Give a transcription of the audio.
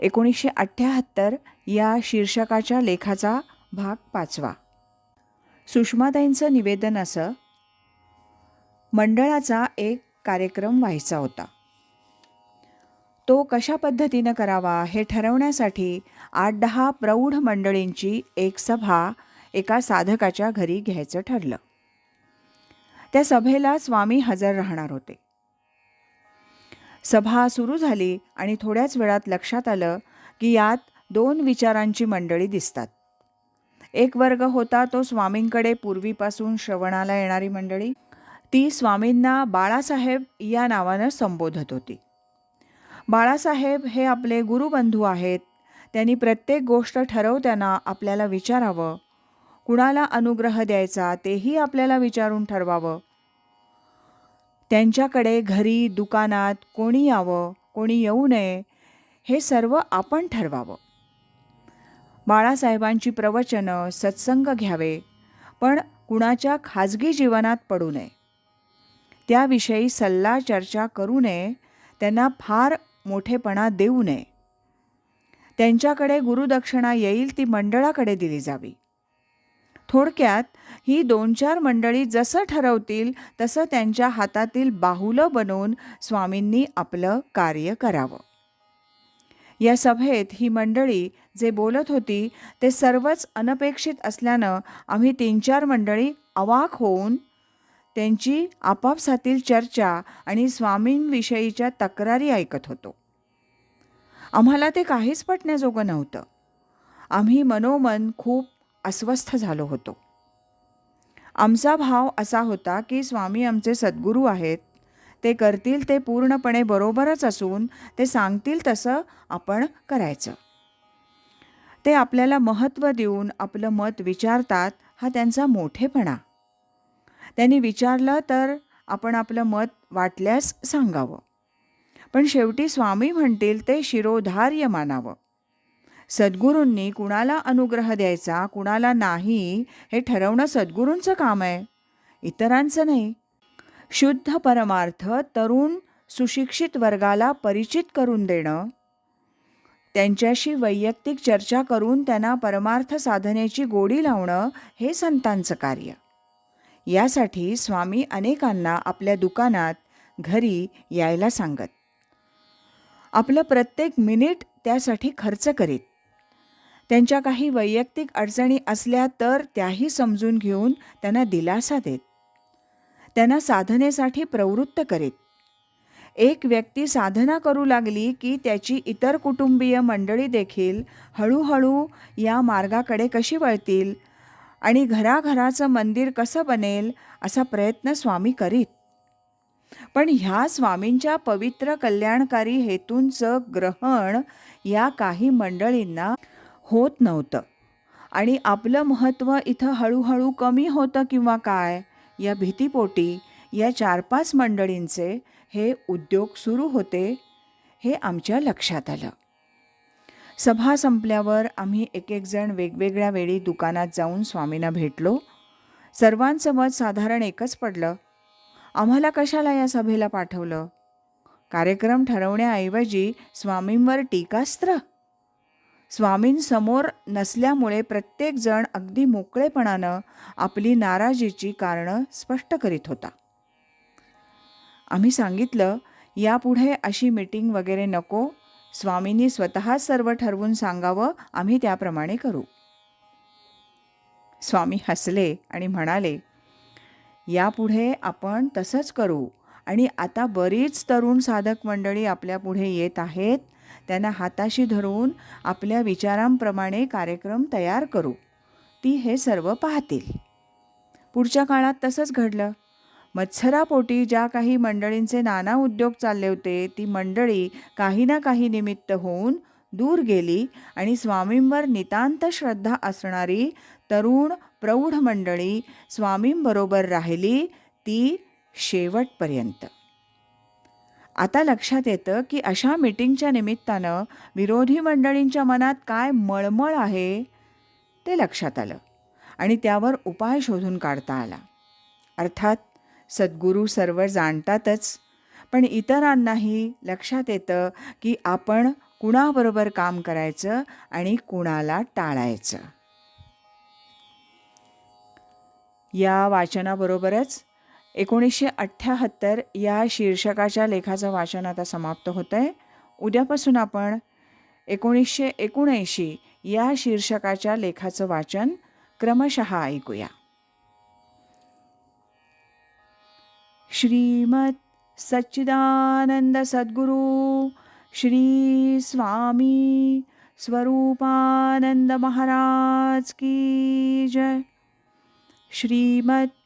एकोणीसशे अठ्ठ्याहत्तर या शीर्षकाच्या लेखाचा भाग पाचवा. सुषमाताईंचं निवेदन असं मंडळाचा एक कार्यक्रम व्हायचा होता. तो कशा पद्धतीनं करावा हे ठरवण्यासाठी आठ दहा प्रौढ मंडळींची एक सभा एका साधकाच्या घरी घ्यायचं ठरलं. त्या सभेला स्वामी हजर राहणार होते. सभा सुरू झाली आणि थोड्याच वेळात लक्षात आलं की यात दोन विचारांची मंडळी दिसतात. एक वर्ग होता तो स्वामींकडे पूर्वीपासून श्रवणाला येणारी मंडळी. ती स्वामींना बाळासाहेब या नावानं संबोधत होती. बाळासाहेब हे आपले गुरुबंधू आहेत. त्यांनी प्रत्येक गोष्ट ठरवताना आपल्याला विचारावं. कुणाला अनुग्रह द्यायचा तेही आपल्याला विचारून ठरवावं. त्यांच्याकडे घरी दुकानात कोणी यावं कोणी येऊ नये हे सर्व आपण ठरवावं. बाळासाहेबांची प्रवचनं सत्संग घ्यावे पण कुणाच्या खाजगी जीवनात पडू नये. त्याविषयी सल्ला चर्चा करू नये त्यांना फार मोठेपणा देऊ नये. त्यांच्याकडे गुरुदक्षिणा येईल ती मंडळाकडे दिली जावी. थोडक्यात ही दोन चार मंडळी जसं ठरवतील तसं त्यांच्या हातातील बाहुलं बनवून स्वामींनी आपलं कार्य करावं. या सभेत ही मंडळी जे बोलत होती ते सर्वच अनपेक्षित असल्यानं आम्ही तीन चार मंडळी अवाक होऊन त्यांची आपापसातील चर्चा आणि स्वामींविषयीच्या तक्रारी ऐकत होतो. आम्हाला ते काहीच पटण्याजोगं नव्हतं. आम्ही मनोमन खूप अस्वस्थ झालो होतो. आमचा भाव असा होता की स्वामी आमचे सद्गुरू आहेत. ते करतील ते पूर्णपणे बरोबरच असून ते सांगतील तसं आपण करायचं. ते आपल्याला महत्त्व देऊन आपलं मत विचारतात हा त्यांचा मोठेपणा. त्यांनी विचारलं तर आपण आपलं मत वाटल्यास सांगावं. पण शेवटी स्वामी म्हणतील ते शिरोधार्य मानावं. सद्गुरूंनी कुणाला अनुग्रह द्यायचा कुणाला नाही हे ठरवणं सद्गुरूंचं काम आहे. इतरांचं नाही. शुद्ध परमार्थ तरुण सुशिक्षित वर्गाला परिचित करून देणं. त्यांच्याशी वैयक्तिक चर्चा करून त्यांना परमार्थ साधनेची गोडी लावणं हे संतांचं कार्य. यासाठी स्वामी अनेकांना आपल्या दुकानात घरी यायला सांगत. आपलं प्रत्येक मिनिट त्यासाठी खर्च करीत. त्यांच्या काही वैयक्तिक अडचणी असल्या तर त्याही समजून घेऊन त्यांना दिलासा देत. त्यांना साधनेसाठी प्रवृत्त करीत. एक व्यक्ती साधना करू लागली की त्याची इतर कुटुंबीय मंडळी देखील हळूहळू या मार्गाकडे कशी वळतील आणि घराघराचं मंदिर कसं बनेल असा प्रयत्न स्वामी करीत. पण ह्या स्वामींच्या पवित्र कल्याणकारी हेतूंचं ग्रहण या काही मंडळींना होत नव्हतं. आणि आपलं महत्त्व इथं हळूहळू कमी होतं किंवा काय या भीतीपोटी या चार पाच मंडळींचे हे उद्योग सुरू होते हे आमच्या लक्षात आलं. सभा संपल्यावर आम्ही एक एक जण वेगवेगळ्या वेळी दुकानात जाऊन स्वामींना भेटलो. सर्वांचं मत साधारण एकच पडलं. आम्हाला कशाला या सभेला पाठवलं? कार्यक्रम ठरवण्याऐवजी स्वामींवर टीकास्त्र? स्वामींसमोर नसल्यामुळे प्रत्येकजण अगदी मोकळेपणानं आपली नाराजीची कारणं स्पष्ट करीत होता. आम्ही सांगितलं यापुढे अशी मीटिंग वगैरे नको. स्वामींनी स्वतः सर्व ठरवून सांगावं. आम्ही त्याप्रमाणे करू. स्वामी हसले आणि म्हणाले यापुढे आपण तसंच करू. आणि आता बरीच तरुण साधक मंडळी आपल्या पुढे येत आहेत. त्यांना हाताशी धरून आपल्या विचारांप्रमाणे कार्यक्रम तयार करू. ती हे सर्व पाहतील. पुढच्या काळात तसंच घडलं. मत्सरापोटी ज्या काही मंडळींचे नाना उद्योग चालले होते ती मंडळी काही ना काही निमित्त होऊन दूर गेली आणि स्वामींवर नितांत श्रद्धा असणारी तरुण प्रौढ मंडळी स्वामींबरोबर राहिली ती शेवटपर्यंत. आता लक्षात येतं की अशा मीटिंगच्या निमित्तानं विरोधी मंडळींच्या मनात काय मळमळ आहे ते लक्षात आलं आणि त्यावर उपाय शोधून काढता आला. अर्थात सद्गुरू सर्व जाणतातच पण इतरांनाही लक्षात येतं की आपण कुणाबरोबर काम करायचं आणि कुणाला टाळायचं. या वाचनाबरोबरच एकोणीसशे अठ्ठ्याहत्तर या शीर्षकाच्या लेखाचं वाचन आता समाप्त होतं आहे उद्यापासून आपण एकोणीसशे एकोणऐंशी या शीर्षकाच्या लेखाचं वाचन क्रमशः ऐकूया. श्रीमत सच्चिदानंद सद्गुरु श्री स्वामी स्वरूपानंद महाराज की जय. श्रीमत